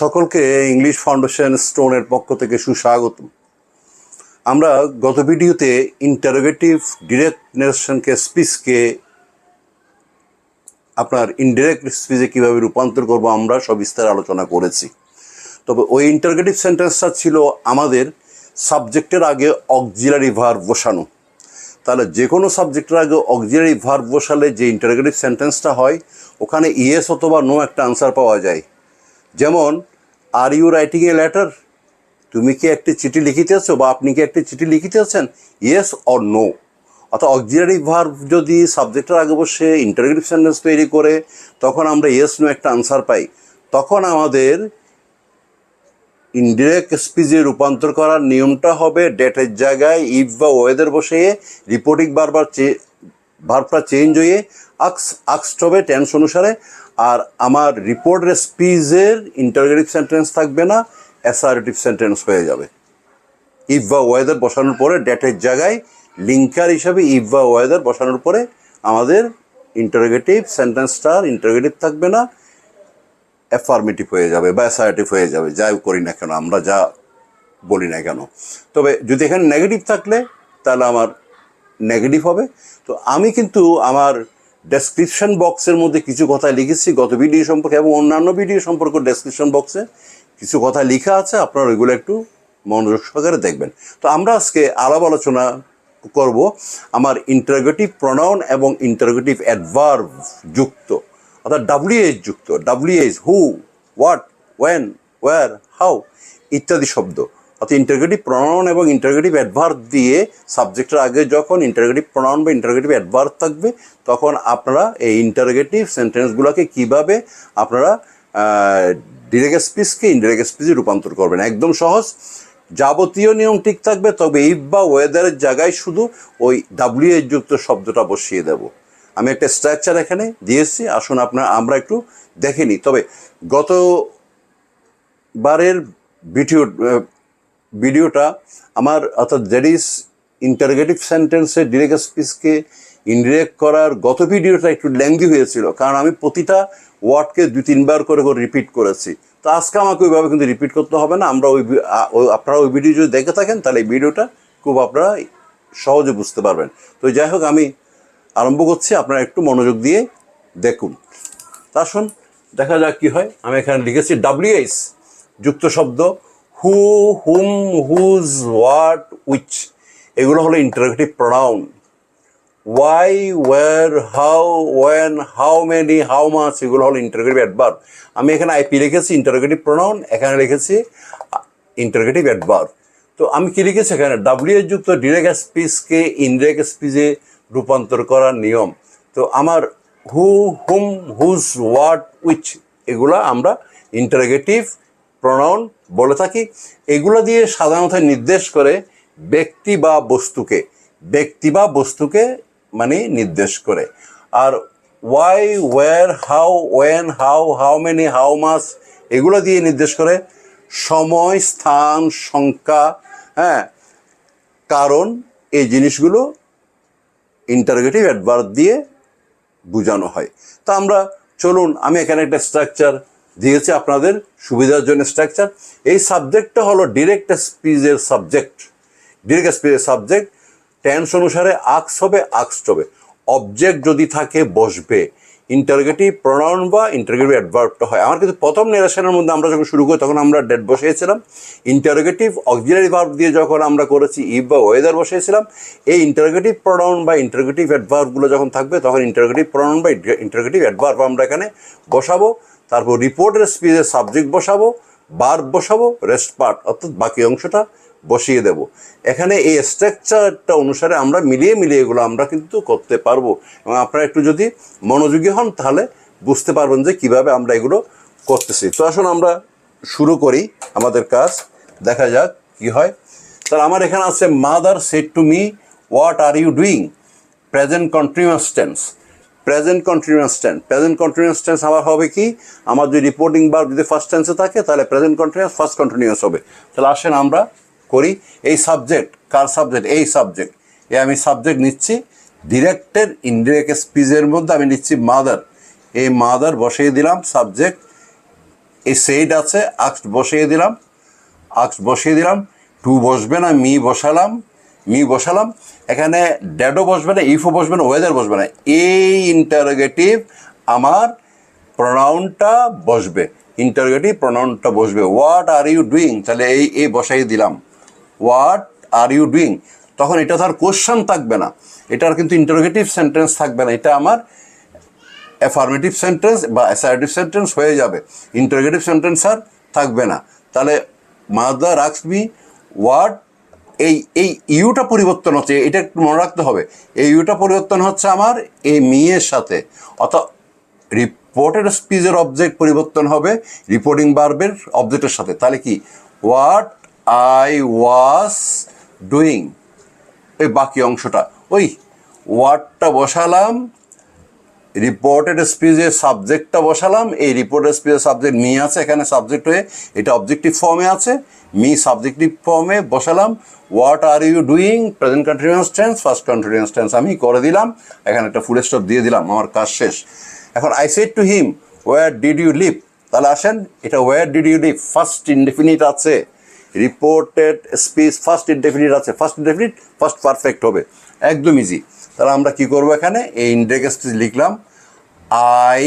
সকলকে English foundation স্টোনের পক্ষ থেকে সুস্বাগত। আমরা গত ভিডিওতে ইন্টারোগেটিভ ডিরেক্ট নেশনকে স্পিচকে আপনার ইনডিরেক্ট স্পিচে কীভাবে রূপান্তর করব আমরা সবিস্তারে আলোচনা করেছি। তবে ওই ইন্টারোগেটিভ সেন্টেন্সটা ছিল আমাদের সাবজেক্টের আগে অক্সিলারি ভার্ব বসানো। তাহলে যে কোনো সাবজেক্টের আগে অক্সিলারি ভার্ব বসালে যে ইন্টারোগেটিভ সেন্টেন্সটা হয়, ওখানে ইয়েস অথবা নো একটা আনসার পাওয়া যায়। যেমন are you writing a letter তুমি কি একটি চিঠি লিখিতেছ বা আপনি কি একটি চিঠি লিখিতেছেন ইয়েস অর নো অর্থাৎ অক্সিলারি ভার্ব যদি সাবজেক্টের আগে বসে ইন্টারোগেটিভ সেন্টেন্স তৈরি করে, তখন আমরা ইয়েস নো একটা আনসার পাই। তখন আমাদের ইনডিরেক্ট স্পিচে রূপান্তর করার নিয়মটা হবে ডেটের জায়গায় ইফ বা ওয়েদের বসে রিপোর্টিং বারবার ভার্বটা চেঞ্জ হয়ে আক্স আক্সড হবে টেন্স অনুসারে, আর আমার রিপোর্টের স্পিচের ইন্টারগেটিভ সেন্টেন্স থাকবে না অ্যাসারেটিভ সেন্টেন্স হয়ে যাবে। ইফ বা ওয়েদার বসানোর পরে ডেটের জায়গায় লিঙ্কার হিসাবে ইফ বা ওয়েদার বসানোর পরে আমাদের ইন্টারগেটিভ সেন্টেন্সটার ইন্টারগেটিভ থাকবে না অ্যাফার্মেটিভ হয়ে যাবে বা অ্যাসারেটিভ হয়ে যাবে যাই করি না কেন, আমরা যা বলি না কেন। তবে যদি এখানে নেগেটিভ থাকলে, তাহলে আমার নেগেটিভ হবে। তো আমি কিন্তু আমার ডেসক্রিপশন বক্সের মধ্যে কিছু কথা লিখেছি, গত ভিডিও সম্পর্কে এবং অন্যান্য ভিডিও সম্পর্কে ডেসক্রিপশন বক্সে কিছু কথা লেখা আছে, আপনারা ওইগুলো একটু মনোযোগ সহকারে দেখবেন। তো আমরা আজকে আলাপ আলোচনা করব আমার ইন্টারগেটিভ প্রনাউন এবং ইন্টারোগেটিভ অ্যাডভার্ভ যুক্ত, অর্থাৎ ডাব্লিউএইচ যুক্ত WH who what when where how ইত্যাদি শব্দ। অর্থাৎ ইন্টারগেটিভ প্রনাউন এবং ইন্টারগেটিভ অ্যাডভার্ব দিয়ে সাবজেক্টের আগে যখন ইন্টারগেটিভ প্রনাউন বা ইন্টারগেটিভ অ্যাডভার্ব থাকবে, তখন আপনারা এই ইন্টারগেটিভ সেন্টেন্সগুলোকে কীভাবে আপনারা ডিরেক্ট স্পিচকে ইনডিরেক্ট স্পিচে রূপান্তর করবেন? একদম সহজ। যাবতীয় নিয়ম ঠিক থাকবে, তবে ইফ বা ওয়েদারের জায়গায় শুধু ওই ডাব্লিউ এর যুক্ত শব্দটা বসিয়ে দেব। আমি একটা স্ট্রাকচার এখানে দিয়েছি, আসুন আপনার, আমরা একটু দেখে নিই। তবে গত বারের ভিডিও ভিডিওটা আমার, অর্থাৎ দ্যাট ইজ ইন্টারগেটিভ সেন্টেন্সে ডিরেক্ট স্পিচকে ইনডিরেক্ট করার গত ভিডিওটা একটু ল্যাংদি হয়েছিল, কারণ আমি প্রতিটা ওয়ার্ডকে দুই, তিনবার করে করে রিপিট করেছি। তো আজকে আমাকে ওইভাবে কিন্তু রিপিট করতে হবে না, আমরা ওই আপনারা ওই ভিডিও যদি দেখে থাকেন, তাহলে এই ভিডিওটা খুব আপনারা সহজে বুঝতে পারবেন। তো যাই হোক, আমি আরম্ভ করছি, আপনারা একটু মনোযোগ দিয়ে দেখুন। তা আসুন, দেখা যাক কি হয়। আমি এখানে লিখেছি ডাব্লিউএস যুক্ত শব্দ who whom whose what which এগুলো হলো interrogative pronoun why where how when how many how much এগুলো হলো ইন্টারোগেটিভ অ্যাডভার্ব আমি এখানে আইপি লিখেছি ইন্টারোগেটিভ প্রোনাউন এখানে লিখেছি ইন্টারোগেটিভ অ্যাডভার্ব তো আমি কি লিখেছি এখানে? ডাব্লিউ এর যুক্ত ডিরেক্ট স্পিচকে ইনডিরেক্ট স্পিচে রূপান্তর করার নিয়ম। তো আমার who whom whose what which এগুলা আমরা ইন্টারোগেটিভ প্রোনাউন বলে থাকি, এগুলো দিয়ে সাধারণত নির্দেশ করে ব্যক্তি বা বস্তুকে। ব্যক্তি বা বস্তুকে মানে নির্দেশ করে। আর why where how when how how many how much এগুলো দিয়ে নির্দেশ করে। সময়, স্থান, সংখ্যা হ্যাঁ কারণ এই জিনিসগুলো ইন্টারগেটিভ অ্যাডভার্ব দিয়ে বোঝানো হয়। তা আমরা, চলুন, আমি এখানে একটা স্ট্রাকচার দিয়েছি আপনাদের সুবিধার জন্য স্ট্রাকচার এই সাবজেক্টটা হলো ডিরেক্ট স্পিচের সাবজেক্ট ডিরেক্ট স্পিচের সাবজেক্ট টেন্স অনুসারে আক্স হবে আক্সড হবে। অবজেক্ট যদি থাকে, বসবে। ইন্টারগেটিভ প্রনাউন বা ইন্টারগেটিভ অ্যাডভার্বটা হয়। আমার কিন্তু প্রথম নেরেশনের মধ্যে আমরা যখন শুরু করি, তখন আমরা ডেট বসিয়েছিলাম। ইন্টারগেটিভ অক্সিলারি ভার্ব দিয়ে যখন আমরা করেছি ইভ বা ওয়েদার বসিয়েছিলাম, এই ইন্টারগেটিভ প্রনাউন বা ইন্টারগেটিভ অ্যাডভার্বগুলো যখন থাকবে, তখন ইন্টারগেটিভ প্রনাউন বা ইন্টারগেটিভ অ্যাডভার্ব আমরা এখানে বসাবো। তারপর রিপোর্টের স্পিচের সাবজেক্ট বসাবো বার বসাবো রেস্ট পার্ট অর্থাৎ বাকি অংশটা বসিয়ে দেব। এখানে এই স্ট্রাকচারটা অনুসারে আমরা মিলিয়ে মিলিয়ে এগুলো আমরা কিন্তু করতে পারব। এবং আপনারা একটু যদি মনোযোগী হন, তাহলে বুঝতে পারবেন যে কীভাবে আমরা এগুলো করতেছি। তো আসুন আমরা শুরু করি আমাদের কাজ। দেখা যাক কি হয়। তাহলে আমার এখানে আছে mother said to me what are you doing present continuous tense present continuous tense present continuous tense আমার হবে কি? আমার যদি রিপোর্টিং বার যদি ফার্স্ট টেন্সে থাকে, তাহলে প্রেজেন্ট কন্টিনিউয়াস ফার্স্ট কন্টিনিউয়াস হবে। তাহলে আসেন আমরা করি, এই সাবজেক্ট কার সাবজেক্ট এই সাবজেক্ট এ আমি সাবজেক্ট নিচ্ছি ডিরেক্টেড ইনডিরেক্ট স্পিচের মধ্যে আমি নিচ্ছি মাদার এই মাদার বসিয়ে দিলাম সাবজেক্ট এই সেইড আছে আক্স বসিয়ে দিলাম আক্স বসিয়ে দিলাম টু বসবে না মি বসালাম মি বসালাম। এখানে ড্যাডও বসবে না, ইফও বসবে না, ওয়েদার বসবে না। এই ইন্টারোগেটিভ আমার প্রনাউনটা বসবে। ইন্টারোগেটিভ প্রনাউনটা বসবে। হোয়াট আর ইউ ডুইং তাহলে এই এই বসাই দিলাম। হোয়াট আর ইউ ডুইং তখন এটা তার কোশ্চেন থাকবে না। এটার কিন্তু ইন্টারোগেটিভ সেন্টেন্স থাকবে না। এটা আমার অ্যাফার্মেটিভ সেন্টেন্স বা অ্যাসার্টিভ সেন্টেন্স হয়ে যাবে। ইন্টারোগেটিভ সেন্টেন্স আর থাকবে না। তাহলে মাদার আক্স মি হোয়াট এই এই ইউটা পরিবর্তন হচ্ছে, এটা একটু মনে রাখতে হবে, এই ইউটা পরিবর্তন হচ্ছে আমার এই মিয়ের সাথে। অর্থাৎ রিপোর্টেড স্পিচের অবজেক্ট পরিবর্তন হবে রিপোর্টিং বার্বের অবজেক্টের সাথে। তাহলে কি? হোয়াট আই ওয়াজ ডুইং ওই বাকি অংশটা। ওই ওয়ার্ডটা বসালাম রিপোর্টেড স্পিচের সাবজেক্টটা বসালাম, এই রিপোর্টেড স্পিচের সাবজেক্ট মি আছে, এখানে সাবজেক্ট হয়ে এটা অবজেক্টিভ ফর্মে আছে মি সাবজেক্টিভ ফর্মে বসালাম, what are you doing, present continuous tense, past continuous tense আমি করে দিলাম। এখানে একটা ফুল স্টপ দিয়ে দিলাম, আমার কাজ শেষ। এখন I said to him where did you live তাহলে আসেন, এটা where did you live past indefinite আছে। রিপোর্টেড স্পিচ ফার্স্ট ইনডেফিনিট আছে। ফার্স্ট ইনডেফিনিট ফার্স্ট পারফেক্ট হবে। একদম ইজি তাহলে আমরা কি করব এখানে? এই ইন্ডেক লিখলাম। আই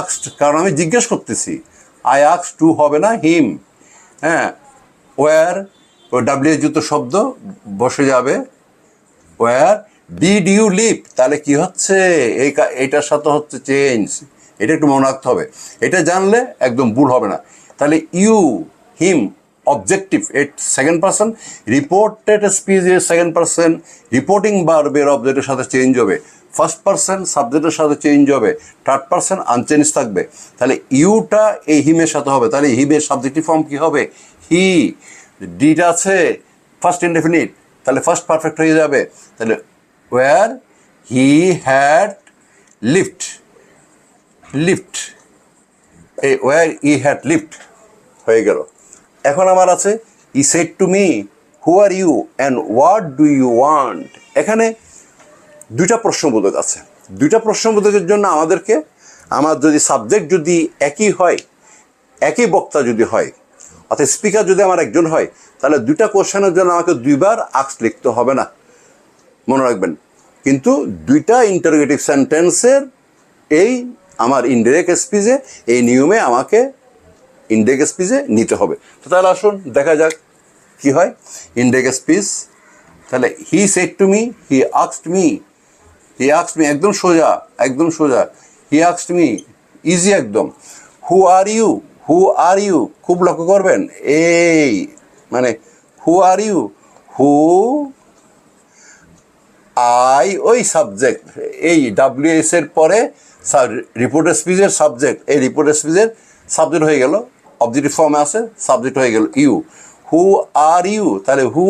আক্সড কারণ আমি জিজ্ঞেস করতেছি। আই আক্স টু হবে না হিম হ্যাঁ ওয়ার ডাব্লিউ যুক্ত শব্দ বসে যাবে ওয়ার ডিড ইউ লিভ তাহলে কি হচ্ছে? এই এটার সাথে হচ্ছে চেঞ্জ এটা একটু মনে রাখতে হবে। এটা জানলে একদম ভুল হবে না। তাহলে you him objective at second person reported speech এর সেকেন্ড পার্সন রিপোর্টিং বার্বের অবজেক্টের সাথে চেঞ্জ হবে। ফার্স্ট পার্সন সাবজেক্টের সাথে চেঞ্জ হবে। থার্ড পার্সন আনচেঞ্জ থাকবে। তাহলে ইউটা এই হিমের সাথে হবে। তাহলে হিমের সাবজেক্টিভ ফর্ম কি হবে? হি ডিট আছে ফার্স্ট ইনডেফিনিট তাহলে ফার্স্ট পারফেক্ট হয়ে যাবে। তাহলে where he had left left এই ওয়ার ই হ্যাড লিফট হয়ে গেল। এখন আমার আছে he said to me who are you and what do you want এখানে দুইটা প্রশ্নবোধক আছে। দুইটা প্রশ্নবোধকের জন্য আমাদেরকে, আমার যদি সাবজেক্ট যদি একই হয়, একই বক্তা যদি হয় অর্থাৎ স্পিকার যদি আমার একজন হয়, তাহলে দুটা কোশ্চেনের জন্য আমাকে দুইবার আক্স লিখতে হবে না। মনে রাখবেন। কিন্তু দুইটা ইন্টারোগেটিভ সেন্টেন্সের এই আমার ইনডাইরেক্ট স্পিচে এই নিয়মে আমাকে ইনডেক স্পিচে নিতে হবে। তো তাহলে আসুন, দেখা যাক কি হয়। ইনডেক স্পিচ তাহলে he said to me he আক্সড মি হি আক্সড মি একদম সোজা একদম সোজা। হি আক্সড মি ইজি একদম। হু are you who are you খুব লক্ষ্য করবেন, এই মানে who are you who I ওই সাবজেক্ট এই ডাব্লিউএস এর পরে রিপোর্ট স্পিচের সাবজেক্ট এই রিপোর্ট স্পিচের সাবজেক্ট হয়ে গেল অবজেক্টিভ ফর্মে আছে সাবজেক্ট হয়ে গেল ইউ হু আর ইউ তাহলে হু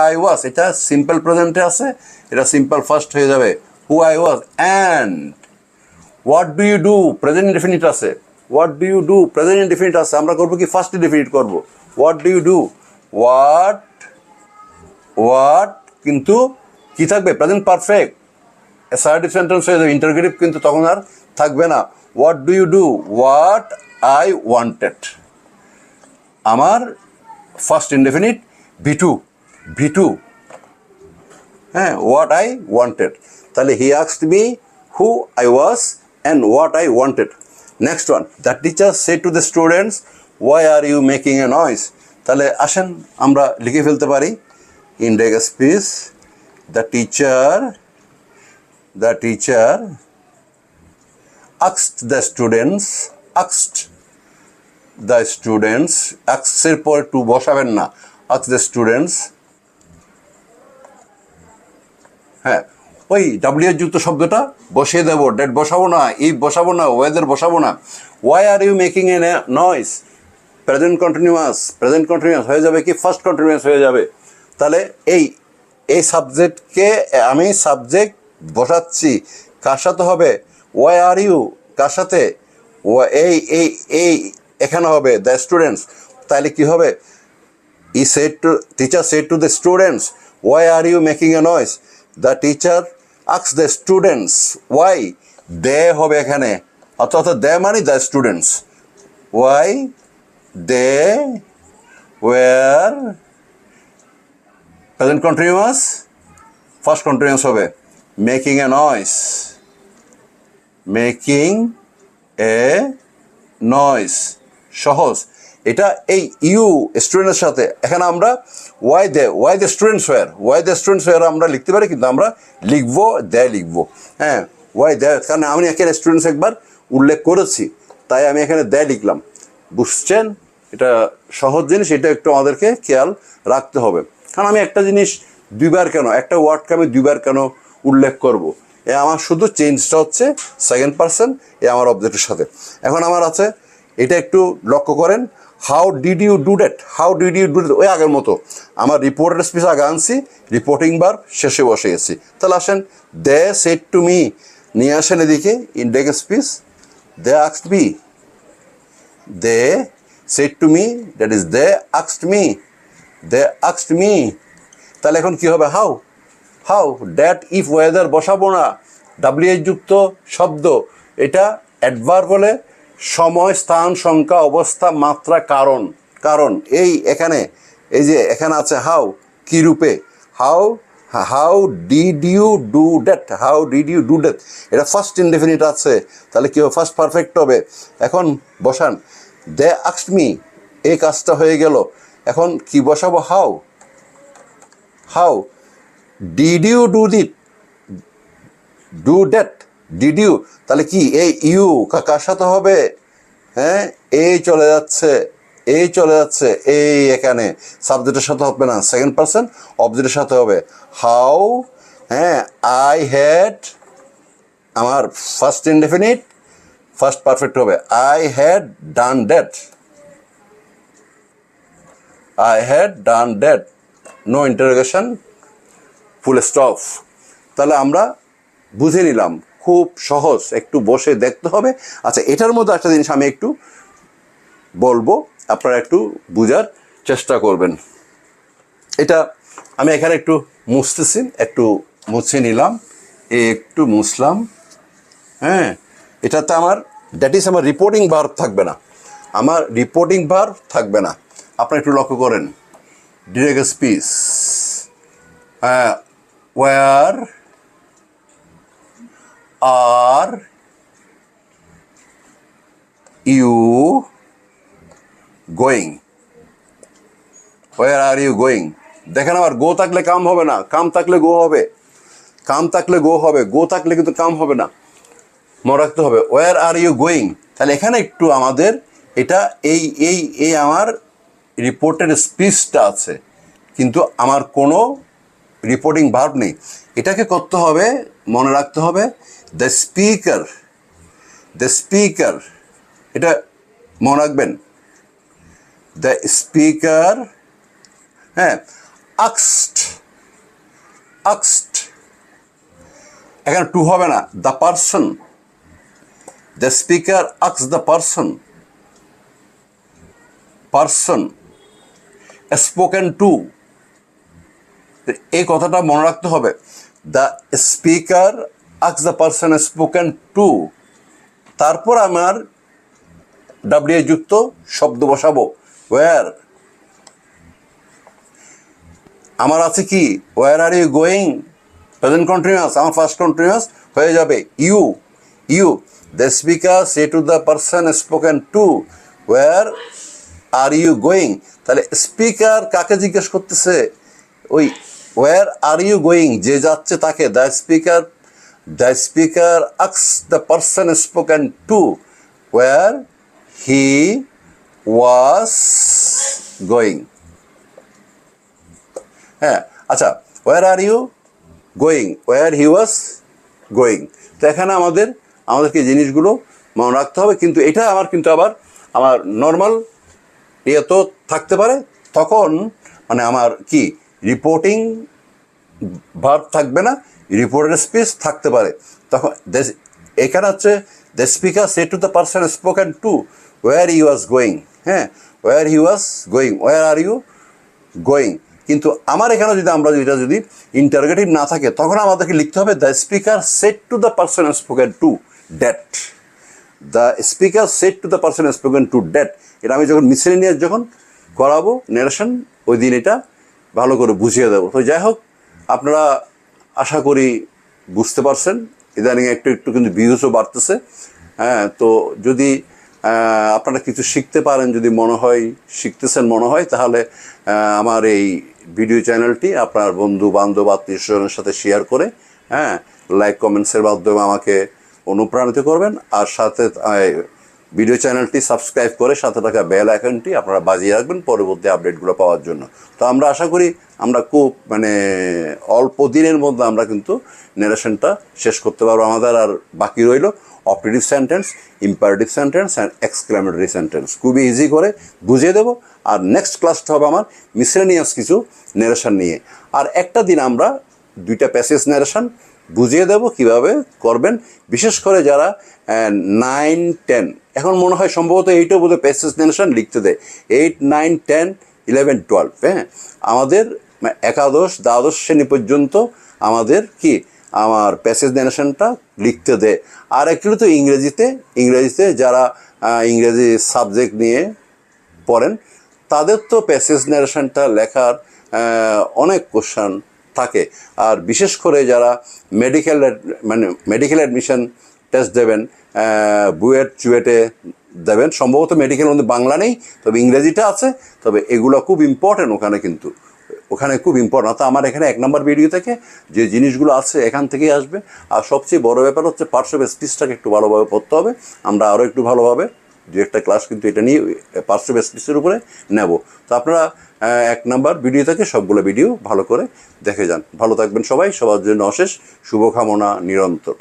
আই ওয়াস এটা সিম্পল প্রেজেন্টে আছে, এটা সিম্পল ফার্স্ট হয়ে যাবে who I was and what do you do present indefinite আছে। What do you do present indefinite আছে আমরা করব কি? ফার্স্ট ইনডিফিনিট করব। What do you do what what কিন্তু কি থাকবে? প্রেজেন্ট পারফেক্ট অ্যাসার্টিভ সেন্টেন্স হয়ে যাবে ইন্টারগেটিভ কিন্তু তখন আর থাকবে না। What do you do what I wanted আমার past indefinite V two V two হ্যাঁ হোয়াট আই ওয়ান্টেড তাহলে he আক্সড me who I was and what I wanted next one the teacher said to the students why are you making a noise তাহলে আসেন, আমরা লিখে ফেলতে পারি। Indirect speech the teacher the teacher asked the students asked the students আক্সের পর to বসাবেন না। Asked the students হ্যাঁ ওই ডাব্লিউ যুক্ত শব্দটা বসিয়ে দেবো। ডেট বসাবো না ই বসাবো না ওয়েদার বসাবো না। Why are you making a noise present continuous present continuous হয়ে যাবে কি? ফার্স্ট কন্টিনিউয়াস হয়ে যাবে। তাহলে এই এই সাবজেক্টকে আমি সাবজেক্ট বসাচ্ছি, কার সাথে হবে? ওয়াই আর ইউ কার সাথে? এই এই এই, এখানে হবে দ্য স্টুডেন্টস তাহলে কি হবে? He said to teacher said to the students why are you making a noise the teacher আক্স the students why they হবে এখানে অর্থাৎ দে মানে the students why they were present continuous past continuous হবে making a noise making a noise সহজ. এটা এই you স্টুডেন্টের সাথে। এখানে আমরা why they why the students were why the students were আমরা লিখতে পারি, কিন্তু আমরা লিখব, দেয় লিখব। হ্যাঁ ওয়াই দেয় কারণ আমি এখানে স্টুডেন্টস একবার উল্লেখ করেছি, তাই আমি এখানে দেয় লিখলাম। বুঝছেন? এটা সহজ জিনিস, এটা একটু আমাদেরকে খেয়াল রাখতে হবে। কারণ আমি একটা জিনিস দুইবার কেন, একটা ওয়ার্ডকে আমি দুইবার কেন উল্লেখ করব। এ আমার শুধু চেঞ্জটা হচ্ছে সেকেন্ড পার্সন এ আমার অবজেক্টের সাথে। এখন আমার আছে, এটা একটু লক্ষ্য করেন how did you do that how did you do that ওই আগের মতো। আমার রিপোর্টের স্পিচ আগে আনছি রিপোর্টিং বার শেষে বসে গেছি। তাহলে আসেন দে সেট টু মি নিয়ে আসেন এদিকে ইন্ডেক speech they আক্সড B they set to me that is they আক্সড me they আক্সড me তাহলে এখন কি হবে? How how that if weather বসাবো না। ডাব্লিউএইচ যুক্ত শব্দ। এটা অ্যাডভার বলে সময়, স্থান, সংখ্যা, অবস্থা, মাত্রা, কারণ। কারণ এই এখানে, এই যে এখানে আছে হাউ কি রূপে? How how did you do that how did you do that এটা ফার্স্ট ইনডেফিনিট আছে, তাহলে কি হবে? ফার্স্ট পারফেক্ট হবে। এখন বসান দে আক্সড মি এই কাজটা হয়ে গেল। এখন কি বসাবো? How how did you do that do that did you তাহলে কি? এই ইউ কার সাথে হবে? হ্যাঁ? এই চলে যাচ্ছে, এই চলে যাচ্ছে, এই এখানে। সাবজেক্টের সাথে হবে না। সেকেন্ড পার্সন অবজেক্টের সাথে হবে। হাউ হ্যাঁ আই হ্যাড আমার ফার্স্ট ইনডেফিনিট ফার্স্ট পারফেক্ট হবে। I had done that I had done that no interrogation full stop তাহলে আমরা বুঝে নিলাম। খুব সহজ। একটু বসে দেখতে হবে। আচ্ছা এটার মধ্যে একটা জিনিস আমি একটু বলব। আপনারা একটু বোঝার চেষ্টা করবেন। এটা আমি এখানে একটু মুছতেছি, একটু মুছে নিলাম, একটু মুছলাম। হ্যাঁ এটাতে আমার দ্যাট ইজ আমার রিপোর্টিং বার থাকবে না। আমার রিপোর্টিং বার থাকবে না। আপনারা একটু লক্ষ্য করেন। ডিরেক্ট স্পিচ হ্যাঁ where are you going. Where are you going দেখেন আবার গো থাকলে কাম হবে না। কাম থাকলে গো হবে। কাম থাকলে গো হবে। গো থাকলে কিন্তু কাম হবে না। মনে রাখতে হবে ওয়ার আর ইউ গোয়িং তাহলে এখানে একটু আমাদের এটা এই এই এই আমার রিপোর্টের স্পিচটা আছে। কিন্তু আমার কোনো রিপোর্টিং ভার্ব নেই। এটাকে করতে হবে মনে রাখতে হবে দ্য স্পিকার দ্য স্পিকার এটা মনে রাখবেন দ্য স্পিকার হ্যাঁ আক্সড আক্সড এখানে টু হবে না the person the speaker আক্স the person person spoken to এই কথাটা মনে রাখতে হবে। দ্য স্পিকার আক্স দ্য পারসন স্পোকেন টু তারপর আমার ডাব্লিউ যুক্ত শব্দ বসাবো। ওয়ার আমার আছে কি? Where are you going present continuous আমার ফার্স্ট কন্টিনিউয়াস হয়ে যাবে। You you the speaker say to the person spoken to where are you going তাহলে স্পিকার কাকে জিজ্ঞেস করতেছে? ওই ওয়ার আর ইউ গোয়িং যে যাচ্ছে তাকে the speaker the speaker আক্স the person spoken to where he was going হ্যাঁ আচ্ছা where are you going where he was going তো এখানে আমাদের, আমাদেরকে জিনিসগুলো মনে রাখতে হবে, কিন্তু এটা আমার কিন্তু আবার আমার নর্মাল ইয়ে তো থাকতে পারে, তখন মানে আমার কি রিপোর্টিং ভার্ব থাকবে না রিপোর্টের স্পিচ থাকতে পারে। তখন এখানে হচ্ছে the speaker say to the person spoken to where you was going হ্যাঁ where he was going where are you going কিন্তু আমার এখানে যদি আমরা এটা যদি ইন্টারোগেটিভ না থাকে, তখন আমাদেরকে লিখতে হবে the speaker said to the person spoken to that the speaker said to the person spoken to that এটা আমি যখন মিসেলিনিয়াস যখন করাবো নেরেশন ওই দিন এটা ভালো করে বুঝিয়ে দেবো। তো যাই হোক, আপনারা আশা করি বুঝতে পারছেন। ইদানিং একটু একটু কিন্তু ভিউজও বাড়তেছে। হ্যাঁ তো যদি আপনারা কিছু শিখতে পারেন, যদি মনে হয় শিখতেছেন, মনে হয়, তাহলে আমার এই ভিডিও চ্যানেলটি আপনার বন্ধু, বান্ধব আত্মীয় স্বজনের সাথে শেয়ার করে হ্যাঁ লাইক কমেন্টসের মাধ্যমে আমাকে অনুপ্রাণিত করবেন। আর সাথে ভিডিও চ্যানেলটি সাবস্ক্রাইব করে সাথে থাকা বেল আইকনটি আপনারা বাজিয়ে রাখবেন পরবর্তী আপডেটগুলো পাওয়ার জন্য। তো আমরা আশা করি আমরা খুব মানে অল্প দিনের মধ্যে আমরা কিন্তু নেরেশনটা শেষ করতে পারব। আমাদের আর বাকি রইল optative sentence imperative sentence and exclamatory sentence খুবই ইজি করে বুঝিয়ে দেবো। আর নেক্সট ক্লাসটা হবে আমার মিসলেনিয়াস কিছু নেরেশন নিয়ে। আর একটা দিন আমরা দুইটা প্যাসেজ নারেশন বুঝিয়ে দেব কীভাবে করবেন। বিশেষ করে যারা নাইন টেন এখন মনে হয় সম্ভবত এইটাও বোধহয় প্যাসেজ নারেশন লিখতে দেয়। Eight nine ten eleven twelve হ্যাঁ? আমাদের একাদশ, দ্বাদশ শ্রেণি পর্যন্ত আমাদের কি? আমার প্যাসেজ নারেশনটা লিখতে দেয়। আর একটু তো ইংরেজিতে ইংরেজিতে যারা ইংরেজি সাবজেক্ট নিয়ে পড়েন, তাদের তো প্যাসেজ নারেশনটা লেখার অনেক কোশ্চান থাকে। আর বিশেষ করে যারা মেডিকেল মানে মেডিকেল অ্যাডমিশন টেস্ট দেবেন বুয়েট, চুয়েটে দেবেন, সম্ভবত মেডিকেল মধ্যে বাংলা নেই, তবে ইংরেজিটা আছে, তবে এগুলো খুব ইম্পর্টেন্ট ওখানে কিন্তু। ওখানে খুব ইম্পর্টেন্ট অর্থাৎ আমার এখানে এক নম্বর ভিডিও থেকে যে জিনিসগুলো আছে এখান থেকেই আসবে। আর সবচেয়ে বড় ব্যাপার হচ্ছে, পার্শ্ব স্পিচটাকে একটু ভালোভাবে পড়তে হবে। আমরা আরও একটু ভালোভাবে দু একটা ক্লাস কিন্তু এটা নিয়ে পার্শ্ব বেসিসের উপরে নেব। তো আপনারা এক নাম্বার ভিডিও থেকে সবগুলো ভিডিও ভালো করে দেখে যান। ভালো থাকবেন সবাই, সবার জন্য অশেষ শুভকামনা নিরন্তর।